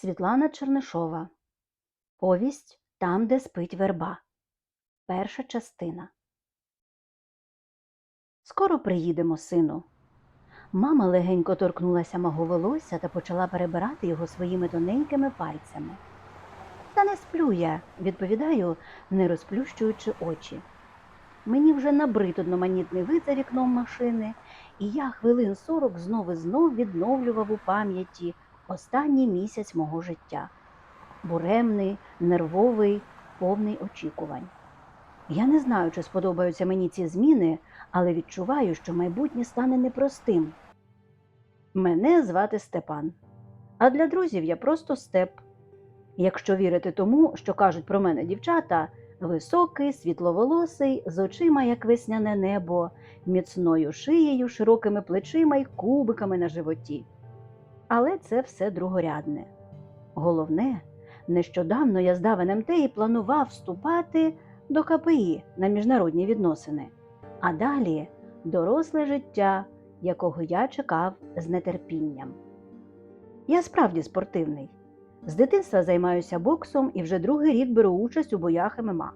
Світлана Чернишова. Повість Там, де спить верба. Перша частина. Скоро приїдемо, сину. Мама легенько торкнулася мого волосся та почала перебирати його своїми тоненькими пальцями. Та не сплю я, відповідаю, не розплющуючи очі. Мені вже набрид одноманітний вид за вікном машини, і я хвилин сорок знов і знов відновлював у пам'яті останній місяць мого життя. Буремний, нервовий, повний очікувань. Я не знаю, чи сподобаються мені ці зміни, але відчуваю, що майбутнє стане непростим. Мене звати Степан, а для друзів я просто степ. Якщо вірити тому, що кажуть про мене дівчата, високий, світловолосий, з очима, як весняне небо, міцною шиєю, широкими плечима й кубиками на животі. Але це все другорядне. Головне, нещодавно я здав НМТ і планував вступати до КПІ на міжнародні відносини, а далі доросле життя, якого я чекав з нетерпінням. Я справді спортивний. З дитинства займаюся боксом і вже другий рік беру участь у боях ММА.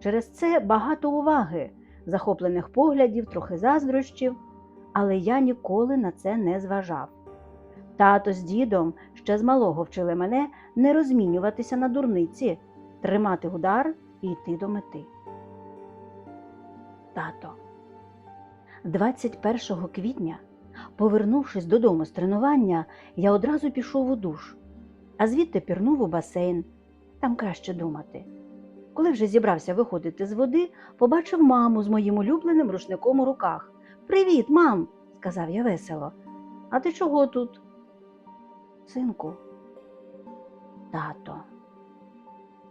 Через це багато уваги, захоплених поглядів, трохи заздрощів, але я ніколи на це не зважав. Тато з дідом ще з малого вчили мене не розмінюватися на дурниці, тримати удар і йти до мети. Тато. 21 квітня, повернувшись додому з тренування, я одразу пішов у душ, а звідти пірнув у басейн. Там краще думати. Коли вже зібрався виходити з води, побачив маму з моїм улюбленим рушником у руках. Привіт, мам, сказав я весело. А ти чого тут? Синку, тато.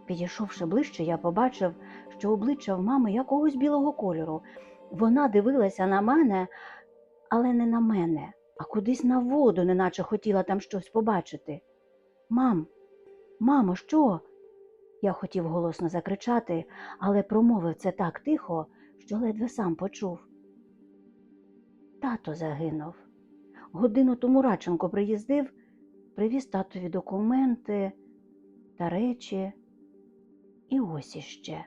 Підійшовши ближче, я побачив, що обличчя в мами якогось білого кольору. Вона дивилася на мене, але не на мене, а кудись на воду, неначе хотіла там щось побачити. Мам, мамо, що? Я хотів голосно закричати, але промовив це так тихо, що ледве сам почув. Тато загинув. Годину тому Радченко приїздив, привіз татові документи та речі. І ось іще.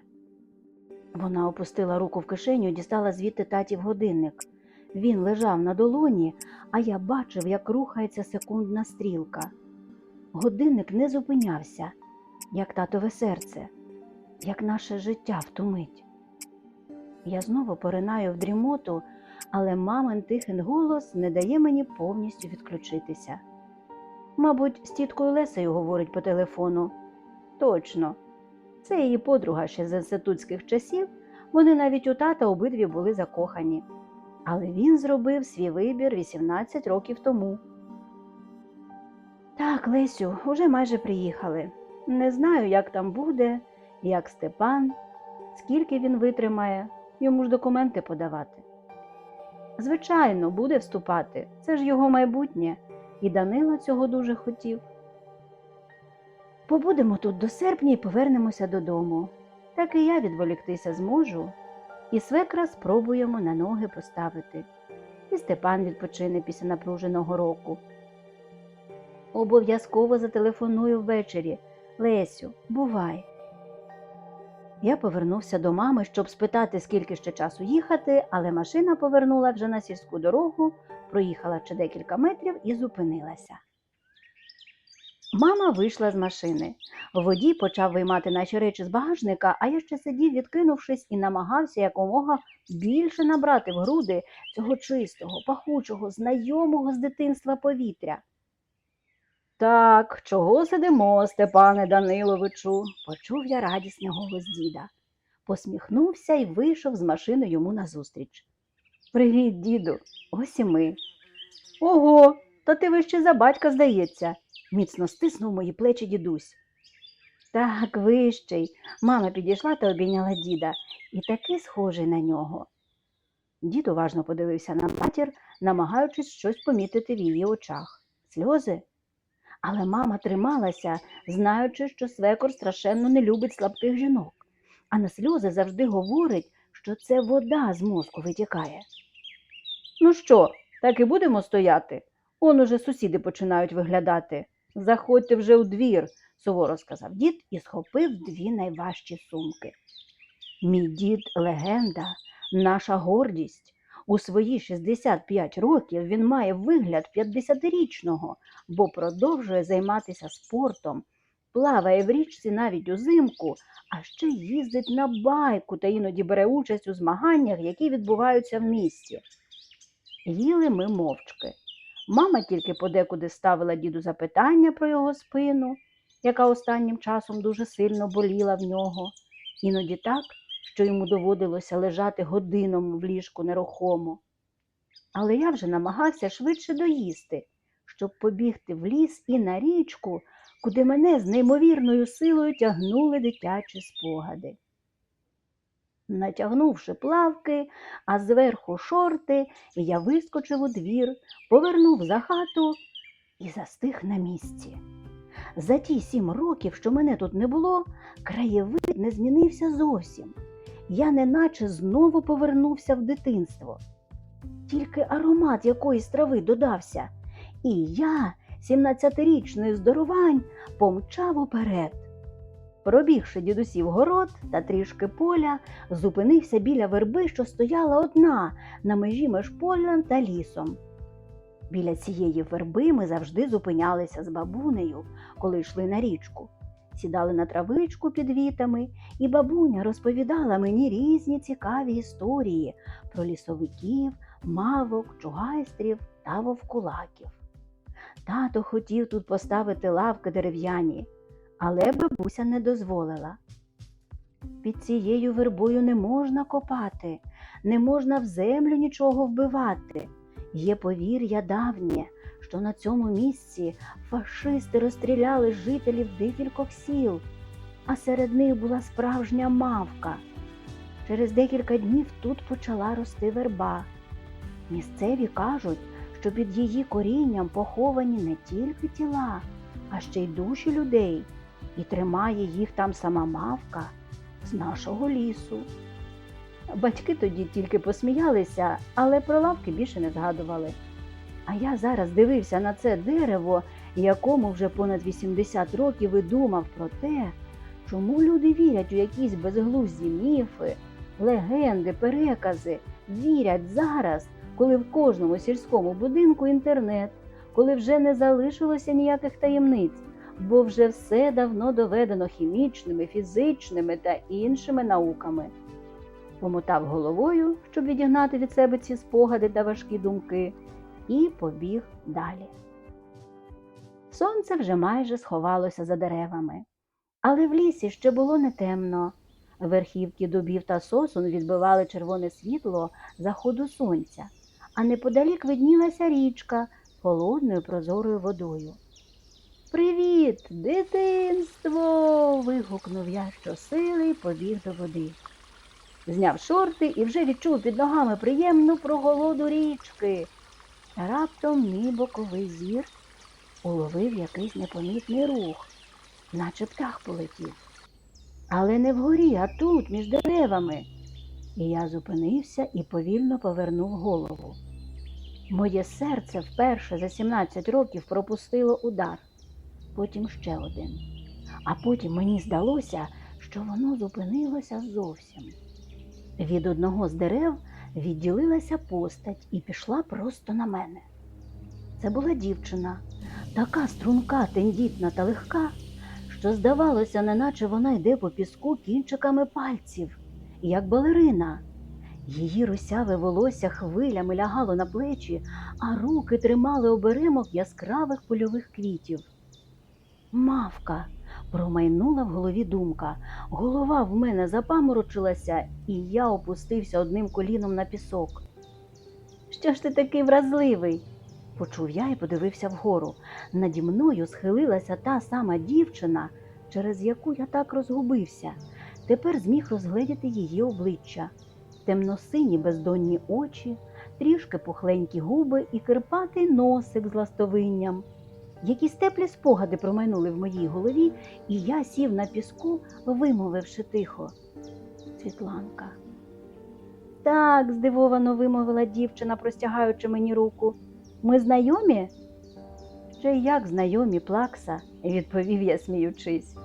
Вона опустила руку в кишеню і дістала звідти татів годинник. Він лежав на долоні, а я бачив, як рухається секундна стрілка. Годинник не зупинявся, як татове серце, як наше життя в ту мить. Я знову поринаю в дрімоту, але мамин тихий голос не дає мені повністю відключитися. Мабуть, з тіткою Лесею говорить по телефону. Точно, це її подруга ще з інститутських часів, вони навіть у тата обидві були закохані. Але він зробив свій вибір 18 років тому. Так, Лесю, уже майже приїхали. Не знаю, як там буде, як Степан, скільки він витримає, йому ж документи подавати. Звичайно, буде вступати, це ж його майбутнє, і Данило цього дуже хотів. Побудемо тут до серпня і повернемося додому. Так і я відволіктися зможу, і свекра спробуємо на ноги поставити. І Степан відпочине після напруженого року. Обов'язково зателефоную ввечері. Лесю, бувай. Я повернувся до мами, щоб спитати, скільки ще часу їхати, але машина повернула вже на сільську дорогу, проїхала ще декілька метрів і зупинилася. Мама вийшла з машини. Водій почав виймати наші речі з багажника, а я ще сидів, відкинувшись, і намагався якомога більше набрати в груди цього чистого, пахучого, знайомого з дитинства повітря. Так, чого сидимо, Степане Даниловичу? почув я радісний голос діда. Посміхнувся і вийшов з машини йому назустріч. Привіт, діду, ось і ми. Ого, та ти вище за батька, здається, міцно стиснув мої плечі дідусь. Так, вищий. Мама підійшла та обійняла діда і такий схожий на нього. Дід уважно подивився на матір, намагаючись щось помітити в її очах. Сльози? Але мама трималася, знаючи, що свекор страшенно не любить слабких жінок, а на сльози завжди говорить, що це вода з мозку витікає. Ну що, так і будемо стояти? Он уже сусіди починають виглядати. Заходьте вже у двір, суворо сказав дід і схопив дві найважчі сумки. Мій дід легенда, наша гордість. У свої 65 років він має вигляд 50-річного, бо продовжує займатися спортом, плаває в річці навіть узимку, а ще їздить на байку та іноді бере участь у змаганнях, які відбуваються в місті. Їли ми мовчки. Мама тільки подекуди ставила діду запитання про його спину, яка останнім часом дуже сильно боліла в нього, іноді так, що йому доводилося лежати годинами в ліжку нерухомо. Але я вже намагався швидше доїсти, щоб побігти в ліс і на річку, куди мене з неймовірною силою тягнули дитячі спогади. Натягнувши плавки, а зверху шорти, я вискочив у двір, повернув за хату і застиг на місці. За ті сім років, що мене тут не було, краєвид не змінився зовсім. Я неначе знову повернувся в дитинство. Тільки аромат якоїсь трави додався, і я, 17-річний здоровань, помчав уперед. Пробігши дідусів город та трішки поля, зупинився біля верби, що стояла одна на межі між полем та лісом. Біля цієї верби ми завжди зупинялися з бабунею, коли йшли на річку. Сідали на травичку під вітами, і бабуня розповідала мені різні цікаві історії про лісовиків, мавок, чугайстрів та вовкулаків. Тато хотів тут поставити лавки дерев'яні, але бабуся не дозволила. Під цією вербою не можна копати, не можна в землю нічого вбивати. Є повір'я давнє, що на цьому місці фашисти розстріляли жителів декількох сіл, а серед них була справжня мавка. Через декілька днів тут почала рости верба. Місцеві кажуть, що під її корінням поховані не тільки тіла, а ще й душі людей, і тримає їх там сама мавка з нашого лісу. Батьки тоді тільки посміялися, але про лавки більше не згадували. А я зараз дивився на це дерево, якому вже понад 80 років і думав про те, чому люди вірять у якісь безглузді міфи, легенди, перекази, вірять зараз, коли в кожному сільському будинку інтернет, коли вже не залишилося ніяких таємниць, бо вже все давно доведено хімічними, фізичними та іншими науками. Помотав головою, щоб відігнати від себе ці спогади та важкі думки, і побіг далі. Сонце вже майже сховалося за деревами, але в лісі ще було не темно. Верхівки дубів та сосун відбивали червоне світло заходу сонця, а неподалік виднілася річка холодною прозорою водою. Привіт, дитинство. вигукнув я щосили й побіг до води. Зняв шорти і вже відчув під ногами приємну проголоду річки. Раптом мій боковий зір уловив якийсь непомітний рух, наче птах полетів. Але не вгорі, а тут, між деревами. І я зупинився і повільно повернув голову. Моє серце вперше за 17 років пропустило удар, потім ще один. А потім мені здалося, що воно зупинилося зовсім. Від одного з дерев відділилася постать і пішла просто на мене. Це була дівчина, така струнка, тендітна та легка, що здавалося, неначе вона йде по піску кінчиками пальців, як балерина. Її русяве волосся хвилями лягало на плечі, а руки тримали оберемок яскравих польових квітів. Мавка, промайнула в голові думка. Голова в мене запаморочилася, і я опустився одним коліном на пісок. Що ж ти такий вразливий? почув я і подивився вгору. Наді мною схилилася та сама дівчина, через яку я так розгубився. Тепер зміг розгледіти її обличчя, темно-сині бездонні очі, трішки пухленькі губи і кирпатий носик з ластовинням. Якісь теплі спогади промайнули в моїй голові, і я сів на піску, вимовивши тихо. Світланка. Так, здивовано вимовила дівчина, простягаючи мені руку. Ми знайомі? Ще як знайомі плакса, відповів я, сміючись.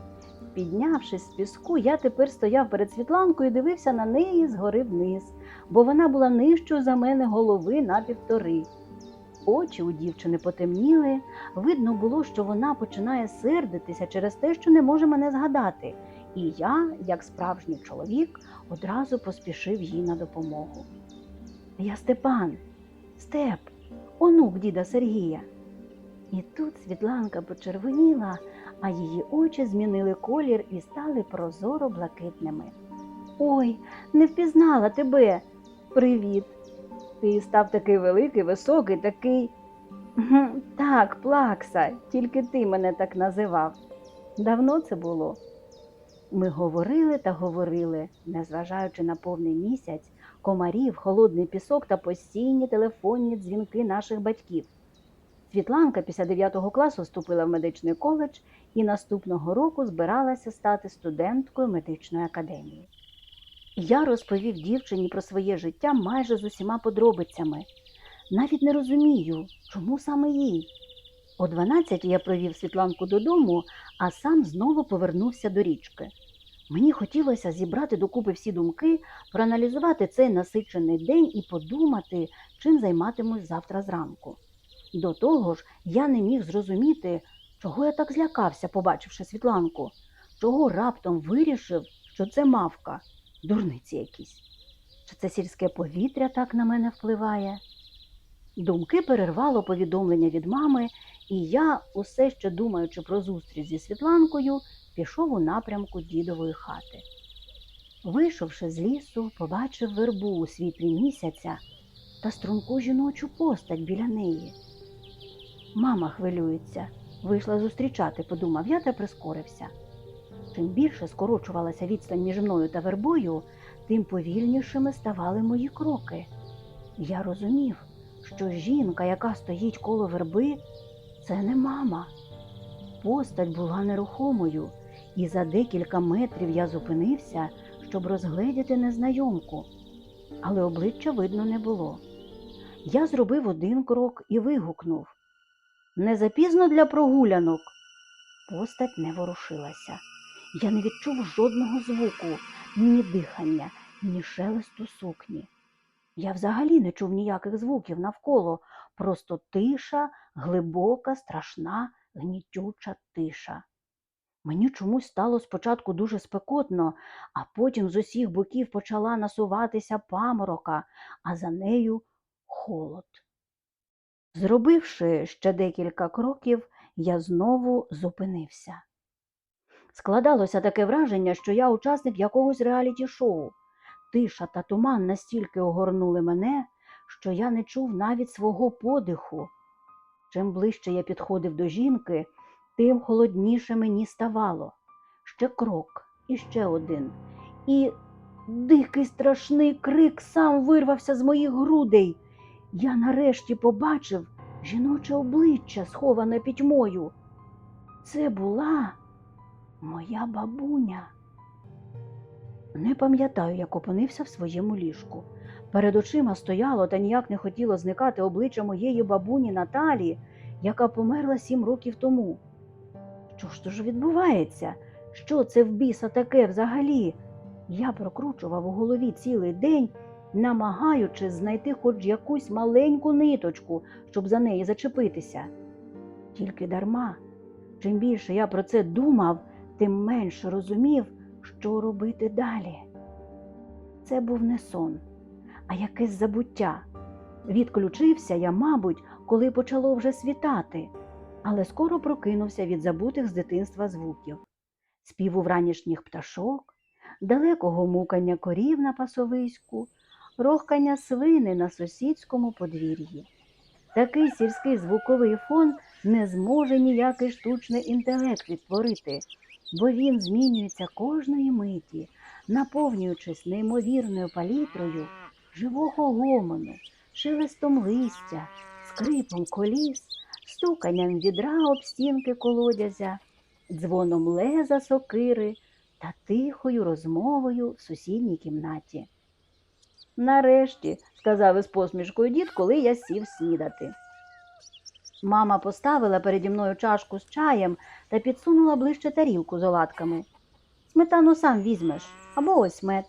Піднявшись з піску, я тепер стояв перед Світланкою і дивився на неї згори вниз, бо вона була нижчою за мене голови на півтори. Очі у дівчини потемніли, видно було, що вона починає сердитися через те, що не може мене згадати, і я, як справжній чоловік, одразу поспішив їй на допомогу. Я Степан, Степ, онук діда Сергія. І тут Світланка почервоніла, а її очі змінили колір і стали прозоро блакитними. Ой, не впізнала тебе. Привіт. Ти став такий великий, високий, такий. Так, плакса, тільки ти мене так називав. Давно це було. Ми говорили та говорили, незважаючи на повний місяць, комарів, холодний пісок та постійні телефонні дзвінки наших батьків. Світланка після 9 класу вступила в медичний коледж і наступного року збиралася стати студенткою медичної академії. Я розповів дівчині про своє життя майже з усіма подробицями. Навіть не розумію, чому саме їй. О 12 я провів Світланку додому, а сам знову повернувся до річки. Мені хотілося зібрати докупи всі думки, проаналізувати цей насичений день і подумати, чим займатимусь завтра зранку. До того ж, я не міг зрозуміти, чого я так злякався, побачивши Світланку, чого раптом вирішив, що це мавка, дурниці якісь. Чи це сільське повітря так на мене впливає? Думки перервало повідомлення від мами, і я, усе ще думаючи про зустріч зі Світланкою, пішов у напрямку дідової хати. Вийшовши з лісу, побачив вербу у світлі місяця та струнку жіночу постать біля неї. Мама хвилюється, вийшла зустрічати, подумав я та прискорився. Чим більше скорочувалася відстань між мною та вербою, тим повільнішими ставали мої кроки. Я розумів, що жінка, яка стоїть коло верби, це не мама. Постать була нерухомою, і за декілька метрів я зупинився, щоб розгледіти незнайомку, але обличчя видно не було. Я зробив один крок і вигукнув Не запізно для прогулянок. Постать не ворушилася. Я не відчув жодного звуку, ні дихання, ні шелесту сукні. Я взагалі не чув ніяких звуків навколо, просто тиша, глибока, страшна, гнітюча тиша. Мені чомусь стало спочатку дуже спекотно, а потім з усіх боків почала насуватися паморока, а за нею холод. Зробивши ще декілька кроків, я знову зупинився. Складалося таке враження, що я учасник якогось реаліті-шоу. Тиша та туман настільки огорнули мене, що я не чув навіть свого подиху. Чим ближче я підходив до жінки, тим холодніше мені ставало. Ще крок, і ще один. І дикий страшний крик сам вирвався з моїх грудей. Я нарешті побачив жіноче обличчя, сховане пітьмою. Це була моя бабуня. Не пам'ятаю, як опинився в своєму ліжку. Перед очима стояло та ніяк не хотіло зникати обличчя моєї бабуні Наталі, яка померла сім років тому. Що ж то ж відбувається? Що це в біса таке взагалі? Я прокручував у голові цілий день, намагаючись знайти хоч якусь маленьку ниточку, щоб за неї зачепитися. Тільки дарма. Чим більше я про це думав, тим менше розумів, що робити далі. Це був не сон, а якесь забуття. Відключився я, мабуть, коли почало вже світати, але скоро прокинувся від забутих з дитинства звуків співу вранішніх пташок, далекого мукання корів на пасовиську, рохкання свини на сусідському подвір'ї. Такий сільський звуковий фон не зможе ніякий штучний інтелект відтворити, бо він змінюється кожної миті, наповнюючись неймовірною палітрою живого гомону, шелестом листя, скрипом коліс, стуканням відра об стінки колодязя, дзвоном леза сокири та тихою розмовою в сусідній кімнаті. Нарешті, сказав із посмішкою дід, коли я сів снідати. Мама поставила переді мною чашку з чаєм та підсунула ближче тарілку з оладками. Сметану сам візьмеш, або ось мед.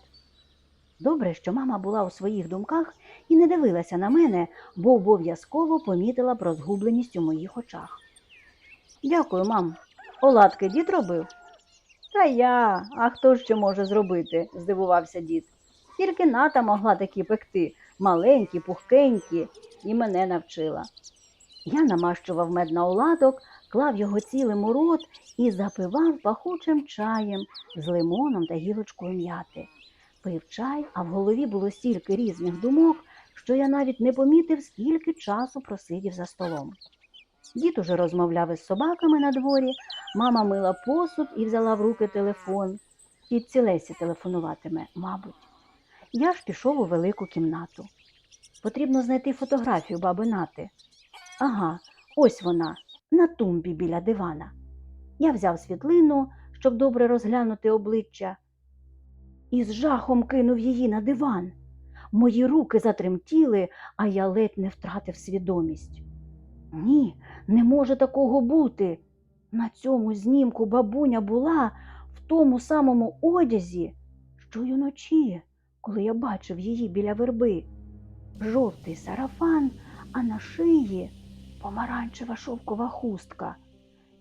Добре, що мама була у своїх думках і не дивилася на мене, бо обов'язково помітила про згубленість у моїх очах. Дякую, мам. Оладки дід робив? Та я, а хто ще може зробити? здивувався дід. Тільки ната могла такі пекти, маленькі, пухкенькі, і мене навчила. Я намащував мед на оладок, клав його цілим у рот і запивав пахучим чаєм з лимоном та гілочкою м'яти. Пив чай, а в голові було стільки різних думок, що я навіть не помітив, скільки часу просидів за столом. Дід уже розмовляв із собаками на дворі, мама мила посуд і взяла в руки телефон. Тітці Лесі телефонуватиме, мабуть. Я ж пішов у велику кімнату. Потрібно знайти фотографію баби Нати. Ага, ось вона, на тумбі біля дивана. Я взяв світлину, щоб добре розглянути обличчя, і з жахом кинув її на диван. Мої руки затремтіли, а я ледь не втратив свідомість. Ні, не може такого бути. На цьому знімку бабуня була в тому самому одязі, що й уночі, коли я бачив її біля верби. Жовтий сарафан, а на шиї помаранчева шовкова хустка.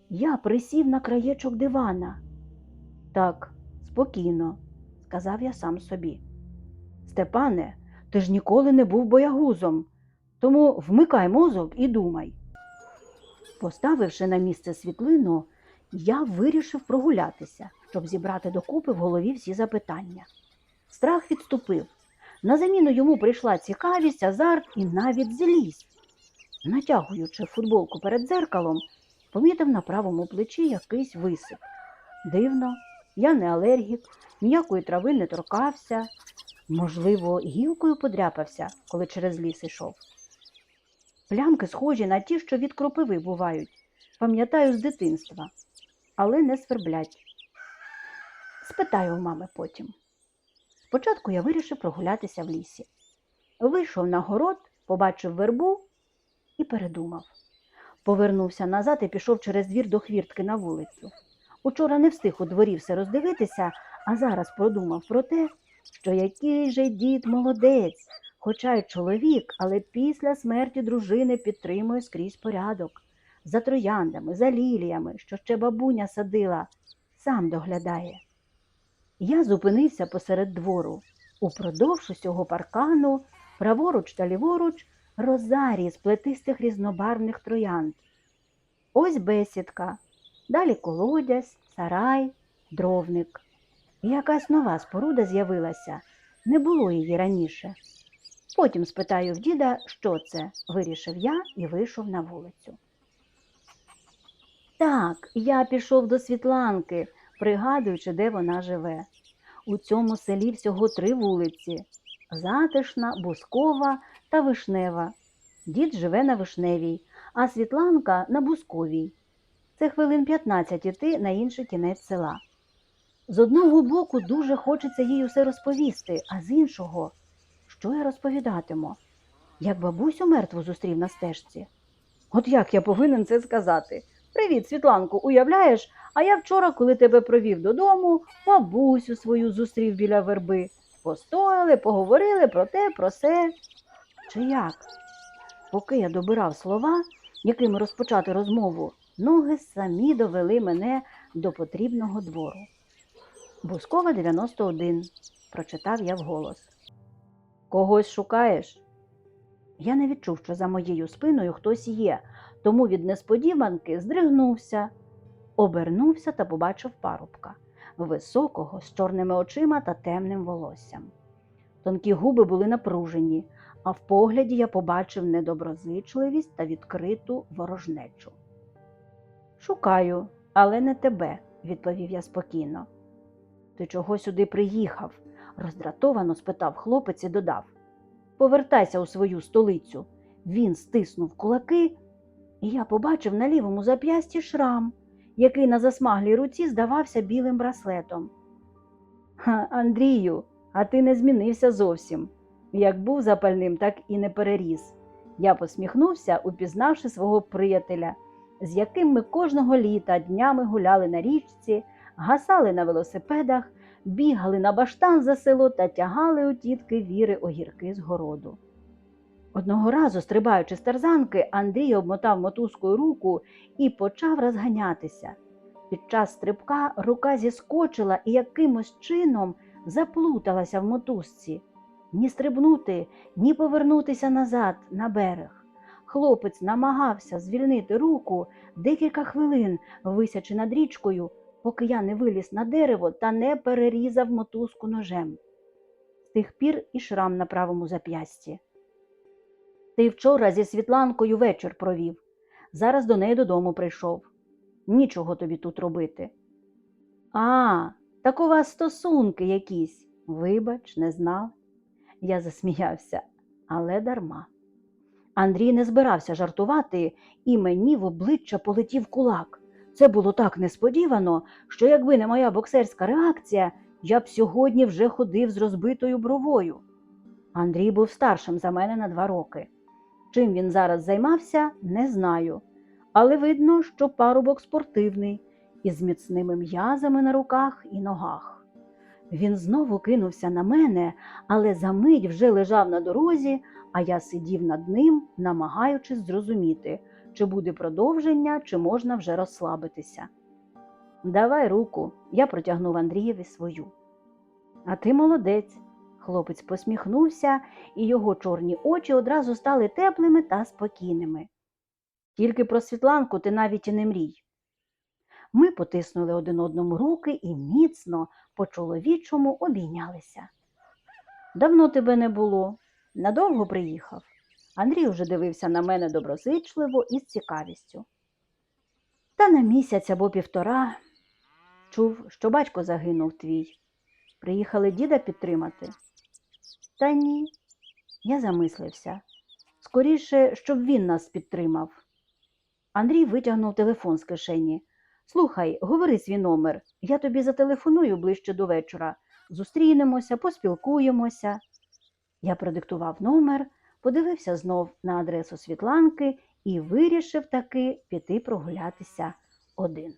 Я присів на краєчок дивана. Так, спокійно, сказав я сам собі. Степане, ти ж ніколи не був боягузом, тому вмикай мозок і думай. Поставивши на місце світлину, я вирішив прогулятися, щоб зібрати докупи в голові всі запитання. Страх відступив. На заміну йому прийшла цікавість, азарт і навіть злість. Натягуючи футболку перед дзеркалом, помітив на правому плечі якийсь висип. Дивно, я не алергік, ніякої трави не торкався. Можливо, гілкою подряпався, коли через ліс йшов. Плямки схожі на ті, що від кропиви бувають. Пам'ятаю з дитинства, але не сверблять. Спитаю у мами потім. Спочатку я вирішив прогулятися в лісі. Вийшов на город, побачив вербу і передумав. Повернувся назад і пішов через двір до хвіртки на вулицю. Учора не встиг у дворі все роздивитися, а зараз подумав про те, що який же дід молодець, хоча й чоловік, але після смерті дружини підтримує скрізь порядок. За трояндами, за ліліями, що ще бабуня садила, сам доглядає. Я зупинився посеред двору. Упродовж усього паркану, праворуч та ліворуч, розарій з плетистих різнобарвних троянд. Ось бесідка, далі колодязь, сарай, дровник. Якась нова споруда з'явилася, не було її раніше. Потім спитаю в діда, що це, вирішив я і вийшов на вулицю. Так, я пішов до Світланки, пригадуючи, де вона живе. У цьому селі всього три вулиці Затишна, Бускова та Вишнева. Дід живе на Вишневій, а Світланка на Бусковій. Це хвилин 15 іти на інший кінець села. З одного боку дуже хочеться їй усе розповісти, а з іншого, що я розповідатиму? Як бабусю мертву зустрів на стежці? От як я повинен це сказати? Привіт, Світланко, уявляєш, а я вчора, коли тебе провів додому, бабусю свою зустрів біля верби. Постояли, поговорили про те, про се. Чи як? Поки я добирав слова, якими розпочати розмову, ноги самі довели мене до потрібного двору. Бускова 91, прочитав я вголос. Когось шукаєш? Я не відчув, що за моєю спиною хтось є, тому від несподіванки здригнувся, обернувся та побачив парубка високого, з чорними очима та темним волоссям. Тонкі губи були напружені, а в погляді я побачив недоброзичливість та відкриту ворожнечу. Шукаю, але не тебе, відповів я спокійно. Ти чого сюди приїхав? роздратовано спитав хлопець і додав. Повертайся у свою столицю. Він стиснув кулаки, і я побачив на лівому зап'ясті шрам, який на засмаглій руці здавався білим браслетом. Андрію, а ти не змінився зовсім. Як був запальним, так і не переріс. Я посміхнувся, упізнавши свого приятеля, з яким ми кожного літа днями гуляли на річці, гасали на велосипедах, бігали на баштан за село та тягали у тітки віри огірки з городу. Одного разу, стрибаючи з тарзанки, Андрій обмотав мотузкою руку і почав розганятися. Під час стрибка рука зіскочила і якимось чином заплуталася в мотузці. Ні стрибнути, ні повернутися назад на берег. Хлопець намагався звільнити руку декілька хвилин, висячи над річкою, поки я не виліз на дерево та не перерізав мотузку ножем. З тих пір і шрам на правому зап'ясті. Ти вчора зі Світланкою вечір провів. Зараз до неї додому прийшов. Нічого тобі тут робити. А, так у вас стосунки якісь. Вибач, не знав. Я засміявся, але дарма. Андрій не збирався жартувати, і мені в обличчя полетів кулак. Це було так несподівано, що якби не моя боксерська реакція, я б сьогодні вже ходив з розбитою бровою. Андрій був старшим за мене на два роки. Чим він зараз займався, не знаю. Але видно, що парубок спортивний, із міцними м'язами на руках і ногах. Він знову кинувся на мене, але за мить вже лежав на дорозі, а я сидів над ним, намагаючись зрозуміти, чи буде продовження, чи можна вже розслабитися. Давай руку, я протягнув Андрієві свою. А ти молодець. Хлопець посміхнувся, і його чорні очі одразу стали теплими та спокійними. Тільки про Світланку ти навіть і не мрій. Ми потиснули один одному руки і міцно, по чоловічому обійнялися. Давно тебе не було, надовго приїхав. Андрій уже дивився на мене доброзичливо і з цікавістю. Та на місяць або півтора чув, що батько загинув твій. Приїхали діда підтримати. Та ні, я замислився. Скоріше, щоб він нас підтримав. Андрій витягнув телефон з кишені. Слухай, говори свій номер. Я тобі зателефоную ближче до вечора. Зустрінемося, поспілкуємося. Я продиктував номер, подивився знов на адресу Світланки і вирішив таки піти прогулятися один.